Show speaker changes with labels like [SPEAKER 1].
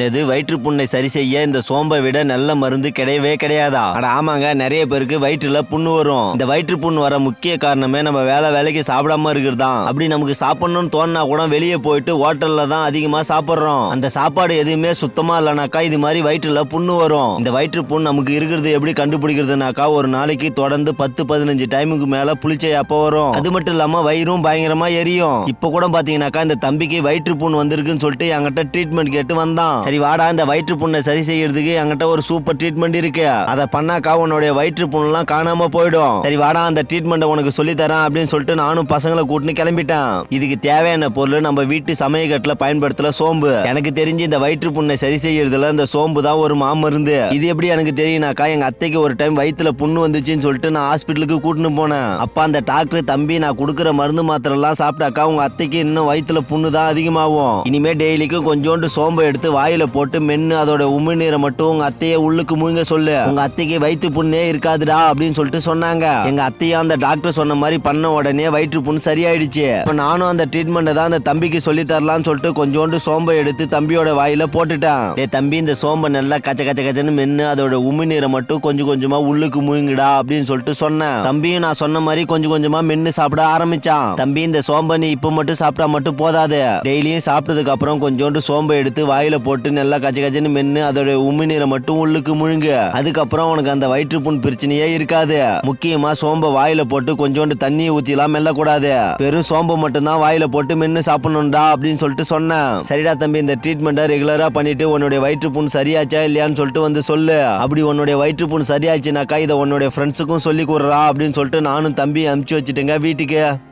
[SPEAKER 1] இது வயிற்றுப்புண்ணை சரி செய்ய இந்த சோம்பை விட நல்ல மருந்து கிடையவே கிடையாதா? அட ஆமாங்க நிறைய பேருக்கு வயிற்றுல புண்ணு வரும். இந்த வயிற்று புண்ணு வர முக்கிய காரணமே நம்ம வேலை வேலைக்கு சாப்பிடாம இருக்கிறதா அப்படி நமக்கு சாப்பிடணும்னு தோணுனா கூட வெளியே போயிட்டு ஹோட்டல்ல தான் அதிகமா சாப்பிடுறோம். அந்த சாப்பாடு எதுவுமே சுத்தமா இல்லைனாக்கா இது மாதிரி வயிற்றுல புண்ணு வரும். இந்த வயிற்று புண் நமக்கு இருக்கிறது எப்படி கண்டுபிடிக்கிறதுனாக்கா ஒரு நாளைக்கு தொடர்ந்து பத்து பதினஞ்சு டைமுக்கு மேல புளிச்சை அப்போ வரும். அது மட்டும் இல்லாம வயிறும் பயங்கரமா எரியும். இப்ப கூட பாத்தீங்கன்னாக்கா இந்த தம்பிக்கு வயிற்று புண் வந்திருக்குன்னு சொல்லிட்டு என்கிட்ட ட்ரீட்மெண்ட் கேட்டு வந்தான். சரி வாடா இந்த வயிற்று புண்ணை சரி செய்யறதுக்கு என்கிட்ட ஒரு சூப்பர் ட்ரீட்மெண்ட் இருக்கு. அதை பண்ணாக்கா உன்னுடைய வயிற்று புண்ணெல்லாம் காணாம போயிடும். சரி வாடா அந்த ட்ரீட்மெண்ட்டை உனக்கு சொல்லி தரேன் அப்படின்னு சொல்லிட்டு நானும் பசங்களை கூட்டின்னு கிளம்பிட்டேன். இதுக்கு தேவையான பொருள் நம்ம வீட்டு சமயக்கட்டுல பயன்படுத்தல சோம்பு. எனக்கு தெரிஞ்சு இந்த வயிற்று புண்ணை சரி செய்யறதுல இந்த சோம்பு தான் ஒரு மாமருந்து. இது எப்படி எனக்கு தெரியும்னாக்கா எங்க அத்தைக்கு ஒரு டைம் வயித்துல புண்ணு வந்துச்சுன்னு சொல்லிட்டு நான் ஹாஸ்பிட்டலுக்கு கூட்டின்னு போனேன். அப்பா அந்த டாக்டர் தம்பி நான் கொடுக்குற மருந்து மாத்திரை எல்லாம் சாப்பிட்டாக்கா உங்க அத்தைக்கு இன்னும் வயித்துல புண்ணு தான் அதிகமாகும். இனிமே டெய்லிக்கும் கொஞ்சோண்டு சோம்பை எடுத்து வாய் வாயில போட்டு மென்னு அதோட உமிழ்நீரை மட்டும் உங்க அத்தையை உள்ளுக்கு முழுங்க சொல்லு. உங்க அத்தைக்கு வயிற்று புண்ணே இருக்காதுடா அப்படின்னு சொல்லிட்டு சொன்னாங்க. எங்க அத்தையும் அந்த டாக்டர் சொன்ன மாதிரி பண்ண உடனே வயிற்று புண் சரியாயிடுச்சு. நானும் அந்த ட்ரீட்மெண்ட்டை தான் அந்த தம்பிக்கு சொல்லி தரலாம்னு சொல்லிட்டு கொஞ்சோண்டு சோம்பை எடுத்து தம்பியோட வாயில போட்டுட்டேன். ஏ தம்பி இந்த சோம்பை நல்லா கச்ச கச்ச கச்சன்னு மென்னு அதோட உமிழ்நீரை மட்டும் கொஞ்சம் கொஞ்சமா உள்ளுக்கு முழுங்குடா அப்படின்னு சொல்லிட்டு சொன்னேன். தம்பியும் நான் சொன்ன மாதிரி கொஞ்சம் கொஞ்சமா மென்னு சாப்பிட ஆரம்பிச்சான். தம்பி இந்த சோம்பை நீ இப்ப மட்டும் சாப்பிட்டா மட்டும் போதாது. டெய்லியும் சாப்பிட்டதுக்கு அப்புறம் கொஞ்சோண்டு சோம்பை எடுத்து வாயில போட்டு நல்லா கச்ச கச்சன்னு மென்னு அதோட உமிழ்நீரை மட்டும் உள்ளுக்கு முழுங்கு. அதுக்கப்புறம் உனக்கு அந்த வயிற்றுப்புண் பிரச்சனையே இருக்காது. முக்கியமா சோம்பை வாயில போட்டு கொஞ்சோண்டு தண்ணி ஊத்திலாம் மெல்லக்கூடாது. வெறும் சோம்பை மட்டும்தான் வாயில போட்டு மென்னு சாப்பிடணும்டா அப்படின்னு சொல்லிட்டு சொன்னேன். சரிடா தம்பி இந்த ட்ரீட்மெண்ட்டை ரெகுலரா பண்ணிட்டு உன்னுடைய வயிற்றுப்புண் சரியாச்சா இல்லையான்னு சொல்லிட்டு வந்து சொல்லு. அப்படி உன்னுடைய வயிற்றுப்புண் சரியாச்சுனாக்கா இதை உன்னுடைய ஃப்ரெண்ட்ஸுக்கும் சொல்லி கொடுறா அப்படின்னு சொல்லிட்டு நானும் தம்பி அமுச்சு வச்சுட்டேங்க வீட்டுக்கு.